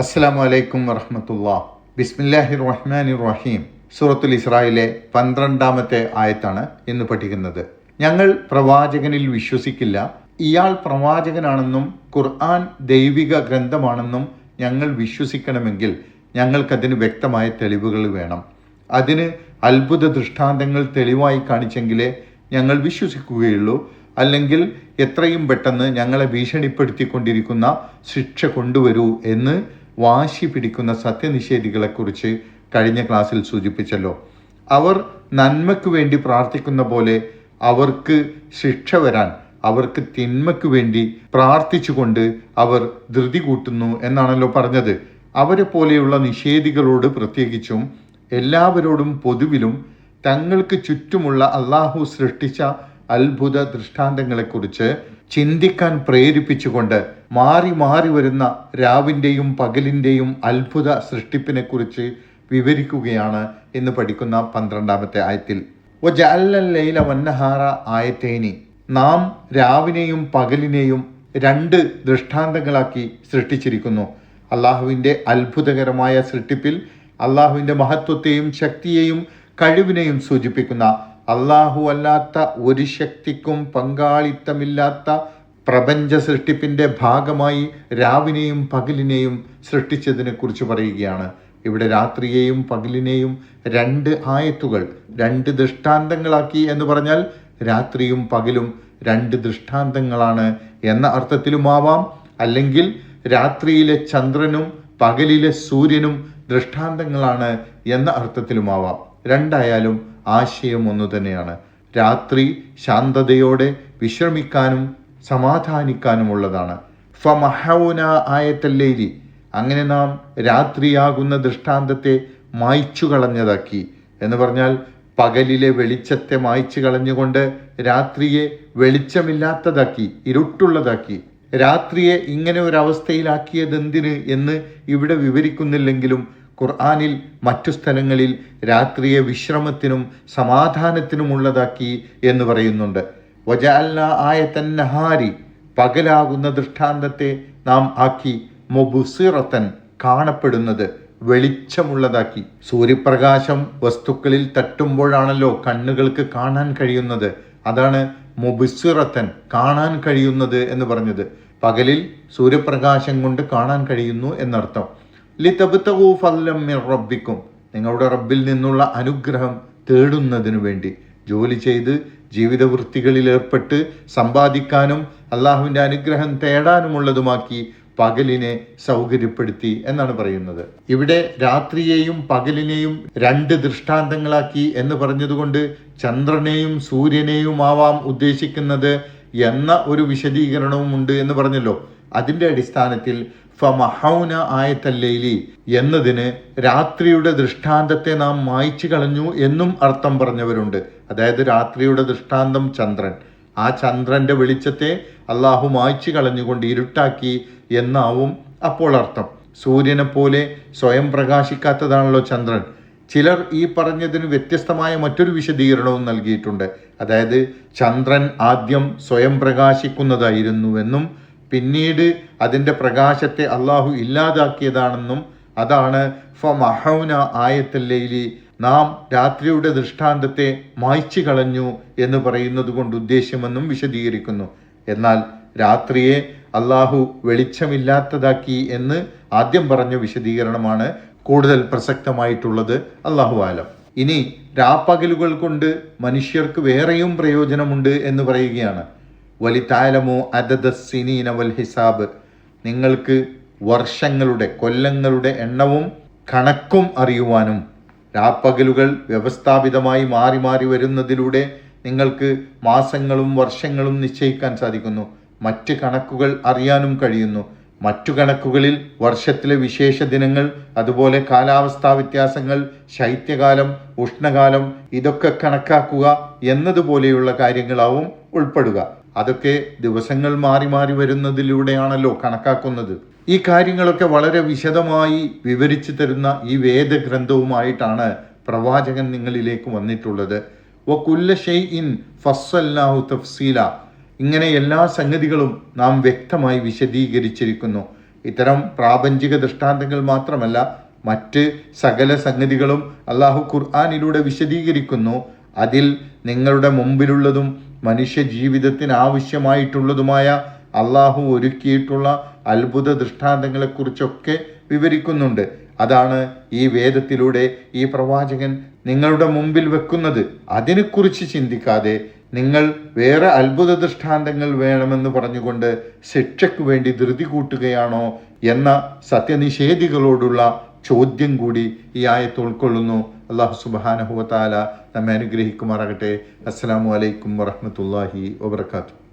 അസ്സലാമു അലൈക്കും വറഹമത്തുള്ള. ബിസ്മില്ലാഹി റഹ്മാനി റഹീം സൂറത്തുൽ ഇസ്രായിലെ പന്ത്രണ്ടാമത്തെ ആയത്താണ് ഇന്ന് പഠിക്കുന്നത്. ഞങ്ങൾ പ്രവാചകനിൽ വിശ്വസിക്കില്ല. ഇയാൾ പ്രവാചകനാണെന്നും ഖുർആൻ ദൈവിക ഗ്രന്ഥമാണെന്നും ഞങ്ങൾ വിശ്വസിക്കണമെങ്കിൽ ഞങ്ങൾക്കതിന് വ്യക്തമായ തെളിവുകൾ വേണം. അതിന് അത്ഭുത ദൃഷ്ടാന്തങ്ങൾ തെളിവായി കാണിച്ചെങ്കിലേ ഞങ്ങൾ വിശ്വസിക്കുകയുള്ളൂ. അല്ലെങ്കിൽ എത്രയും പെട്ടെന്ന് ഞങ്ങളെ ഭീഷണിപ്പെടുത്തിക്കൊണ്ടിരിക്കുന്ന ശിക്ഷ കൊണ്ടുവരൂ എന്ന് വാശി പിടിക്കുന്ന സത്യനിഷേധികളെക്കുറിച്ച് കഴിഞ്ഞ ക്ലാസ്സിൽ സൂചിപ്പിച്ചല്ലോ. അവർ നന്മയ്ക്ക് വേണ്ടി പ്രാർത്ഥിക്കുന്ന പോലെ അവർക്ക് ശിക്ഷ വരാൻ അവർക്ക് തിന്മയ്ക്ക് വേണ്ടി പ്രാർത്ഥിച്ചുകൊണ്ട് അവർ ധൃതി കൂട്ടുന്നു എന്നാണല്ലോ പറഞ്ഞത്. അവരെ പോലെയുള്ള നിഷേധികളോട് പ്രത്യേകിച്ചും എല്ലാവരോടും പൊതുവിലും തങ്ങൾക്ക് ചുറ്റുമുള്ള അള്ളാഹു സൃഷ്ടിച്ച അത്ഭുത ദൃഷ്ടാന്തങ്ങളെക്കുറിച്ച് ചിന്തിക്കാൻ പ്രേരിപ്പിച്ചുകൊണ്ട് മാറി മാറി വരുന്ന രാവിന്റെയും പകലിന്റെയും അത്ഭുത സൃഷ്ടിപ്പിനെക്കുറിച്ച് വിവരിക്കുകയാണ് എന്ന് പഠിക്കുന്ന പന്ത്രണ്ടാമത്തെ ആയത്തിൽ. ഒ ലൈല വന്നഹാറ ആയത്തേനി. നാം രാവിനെയും പകലിനെയും രണ്ട് ദൃഷ്ടാന്തങ്ങളാക്കി സൃഷ്ടിച്ചിരിക്കുന്നു. അള്ളാഹുവിന്റെ അത്ഭുതകരമായ സൃഷ്ടിപ്പിൽ അള്ളാഹുവിന്റെ മഹത്വത്തെയും ശക്തിയെയും കഴിവിനെയും സൂചിപ്പിക്കുന്ന അള്ളാഹു അല്ലാത്ത ഒരു ശക്തിക്കും പങ്കാളിത്തമില്ലാത്ത പ്രപഞ്ച സൃഷ്ടിപ്പിന്റെ ഭാഗമായി രാവിനെയും പകലിനെയും സൃഷ്ടിച്ചതിനെ കുറിച്ച് പറയുകയാണ്. ഇവിടെ രാത്രിയെയും പകലിനെയും രണ്ട് ആയത്തുകൾ രണ്ട് ദൃഷ്ടാന്തങ്ങളാക്കി എന്ന് പറഞ്ഞാൽ രാത്രിയും പകലും രണ്ട് ദൃഷ്ടാന്തങ്ങളാണ് എന്ന അർത്ഥത്തിലുമാവാം. അല്ലെങ്കിൽ രാത്രിയിലെ ചന്ദ്രനും പകലിലെ സൂര്യനും ദൃഷ്ടാന്തങ്ങളാണ് എന്ന അർത്ഥത്തിലുമാവാം. രണ്ടായാലും ആശയം ഒന്നു തന്നെയാണ്. രാത്രി ശാന്തതയോടെ വിശ്രമിക്കാനും സമാധാനിക്കാനുമുള്ളതാണ്. ഫമഹൗന ആയത്തല്ലേരി അങ്ങനെ നാം രാത്രിയാകുന്ന ദൃഷ്ടാന്തത്തെ മായ്ച്ചു കളഞ്ഞതാക്കി എന്ന് പറഞ്ഞാൽ പകലിലെ വെളിച്ചത്തെ മായ്ച്ചു കളഞ്ഞുകൊണ്ട് രാത്രിയെ വെളിച്ചമില്ലാത്തതാക്കി ഇരുട്ടുള്ളതാക്കി. രാത്രിയെ ഇങ്ങനെ ഒരു അവസ്ഥയിലാക്കിയത് എന്തിന് എന്ന് ഇവിടെ വിവരിക്കുന്നില്ലെങ്കിലും ഖുർആാനിൽ മറ്റു സ്ഥലങ്ങളിൽ രാത്രിയെ വിശ്രമത്തിനും സമാധാനത്തിനുമുള്ളതാക്കി എന്ന് പറയുന്നുണ്ട്. വജാല്ല ആയത്തൻ നഹാരി പകലാകുന്ന ദൃഷ്ടാന്തത്തെ നാം ആക്കി മൊബുസിറത്തൻ കാണപ്പെടുന്നത് വെളിച്ചമുള്ളതാക്കി. സൂര്യപ്രകാശം വസ്തുക്കളിൽ തട്ടുമ്പോഴാണല്ലോ കണ്ണുകൾക്ക് കാണാൻ കഴിയുന്നത്. അതാണ് മൊബിസിറത്തൻ കാണാൻ കഴിയുന്നത് എന്ന് പറഞ്ഞത്. പകലിൽ സൂര്യപ്രകാശം കൊണ്ട് കാണാൻ കഴിയുന്നു എന്നർത്ഥം. ലിതബ്തഗൂ ഫല്ലം മിർ റബ്ബിക്കും. നിങ്ങളുടെ റബ്ബിൽ നിന്നുള്ള അനുഗ്രഹം തേടുന്നതിനു വേണ്ടി ജോലി ചെയ്ത് ജീവിത വൃത്തികളിൽ ഏർപ്പെട്ട് സമ്പാദിക്കാനും അള്ളാഹുവിന്റെ അനുഗ്രഹം തേടാനുമുള്ളതുമാക്കി പകലിനെ സൗകര്യപ്പെടുത്തി എന്നാണ് പറയുന്നത്. ഇവിടെ രാത്രിയെയും പകലിനെയും രണ്ട് ദൃഷ്ടാന്തങ്ങളാക്കി എന്ന് പറഞ്ഞതുകൊണ്ട് ചന്ദ്രനെയും സൂര്യനെയും ആവാം ഉദ്ദേശിക്കുന്നത് എന്ന ഒരു വിശദീകരണവും ഉണ്ട് എന്ന് പറഞ്ഞല്ലോ. അതിന്റെ അടിസ്ഥാനത്തിൽ ഫമഹൗന ആയത്തല്ലേലി എന്നതിന് രാത്രിയുടെ ദൃഷ്ടാന്തത്തെ നാം മായ്ച്ചു കളഞ്ഞു എന്നും അർത്ഥം പറഞ്ഞവരുണ്ട്. അതായത് രാത്രിയുടെ ദൃഷ്ടാന്തം ചന്ദ്രൻ. ആ ചന്ദ്രന്റെ വെളിച്ചത്തെ അള്ളാഹു മായ്ച്ചു കളഞ്ഞുകൊണ്ട് ഇരുട്ടാക്കി എന്നാവും അപ്പോൾ അർത്ഥം. സൂര്യനെ പോലെ സ്വയം പ്രകാശിക്കാത്തതാണല്ലോ ചന്ദ്രൻ. ചിലർ ഈ പറഞ്ഞതിന് വ്യത്യസ്തമായ മറ്റൊരു വിശദീകരണവും നൽകിയിട്ടുണ്ട്. അതായത് ചന്ദ്രൻ ആദ്യം സ്വയം പ്രകാശിക്കുന്നതായിരുന്നുവെന്നും പിന്നീട് അതിന്റെ പ്രകാശത്തെ അള്ളാഹു ഇല്ലാതാക്കിയതാണെന്നും അതാണ് ഫ ഫമഹൗന ആയത്തല്ലയിലി നാം രാത്രിയുടെ ദൃഷ്ടാന്തത്തെ മായ്ച്ചു കളഞ്ഞു എന്ന് പറയുന്നത് കൊണ്ട് ഉദ്ദേശ്യമെന്നും വിശദീകരിക്കുന്നു. എന്നാൽ രാത്രിയെ അള്ളാഹു വെളിച്ചമില്ലാത്തതാക്കി എന്ന് ആദ്യം പറഞ്ഞ വിശദീകരണമാണ് കൂടുതൽ പ്രസക്തമായിട്ടുള്ളത് അള്ളാഹു ആലം. ഇനി രാപ്പകലുകൾ കൊണ്ട് മനുഷ്യർക്ക് വേറെയും പ്രയോജനമുണ്ട് എന്ന് പറയുകയാണ്. വലിതാലമോ അദദസ്സിനീന സിനീന വൽ ഹിസാബ്. നിങ്ങൾക്ക് വർഷങ്ങളുടെ കൊല്ലങ്ങളുടെ എണ്ണവും കണക്കും അറിയുവാനും രാപ്പകലുകൾ വ്യവസ്ഥാപിതമായി മാറി മാറി വരുന്നതിലൂടെ നിങ്ങൾക്ക് മാസങ്ങളും വർഷങ്ങളും നിശ്ചയിക്കാൻ സാധിക്കുന്നു. മറ്റ് കണക്കുകൾ അറിയാനും കഴിയുന്നു. മറ്റു കണക്കുകളിൽ വർഷത്തിലെ വിശേഷ ദിനങ്ങൾ അതുപോലെ കാലാവസ്ഥാ വ്യത്യാസങ്ങൾ ശൈത്യകാലം ഉഷ്ണകാലം ഇതൊക്കെ കണക്കാക്കുക എന്നതുപോലെയുള്ള കാര്യങ്ങളാവും ഉൾപ്പെടുക. അതൊക്കെ ദിവസങ്ങൾ മാറി മാറി വരുന്നതിലൂടെയാണല്ലോ കണക്കാക്കുന്നത്. ഈ കാര്യങ്ങളൊക്കെ വളരെ വിശദമായി വിവരിച്ചു തരുന്ന ഈ വേദഗ്രന്ഥവുമായിട്ടാണ് പ്രവാചകൻ നിങ്ങളിലേക്ക് വന്നിട്ടുള്ളത്. വക്കുല്ല ഷെയ് ഇൻ ഫസ്സല്ലാഹു തഫ്സീല. ഇങ്ങനെ എല്ലാ സംഗതികളും നാം വ്യക്തമായി വിശദീകരിച്ചിരിക്കുന്നു. ഇത്തരം പ്രാപഞ്ചിക ദൃഷ്ടാന്തങ്ങൾ മാത്രമല്ല മറ്റ് സകല സംഗതികളും അള്ളാഹു ഖുർആാനിലൂടെ വിശദീകരിക്കുന്നു. അതിൽ നിങ്ങളുടെ മുമ്പിലുള്ളതും മനുഷ്യ ജീവിതത്തിന് ആവശ്യമായിട്ടുള്ളതുമായ അള്ളാഹു ഒരുക്കിയിട്ടുള്ള അത്ഭുത ദൃഷ്ടാന്തങ്ങളെക്കുറിച്ചൊക്കെ വിവരിക്കുന്നുണ്ട്. അതാണ് ഈ വേദത്തിലൂടെ ഈ പ്രവാചകൻ നിങ്ങളുടെ മുമ്പിൽ വെക്കുന്നത്. അതിനെക്കുറിച്ച് ചിന്തിക്കാതെ നിങ്ങൾ വേറെ അത്ഭുത ദൃഷ്ടാന്തങ്ങൾ വേണമെന്ന് പറഞ്ഞുകൊണ്ട് ശിക്ഷയ്ക്ക് വേണ്ടി ധൃതി കൂട്ടുകയാണോ എന്ന സത്യനിഷേധികളോടുള്ള ചോദ്യം കൂടി ഈ ആയത്ത് ഉൾക്കൊള്ളുന്നു. അള്ളാഹു സുബാനഹുവത്താല നമ്മെ അനുഗ്രഹിക്കുമാറാകട്ടെ. അസ്സാം വലൈക്കും വറഹമത്തല്ലാഹി വാബർക്കാത്തു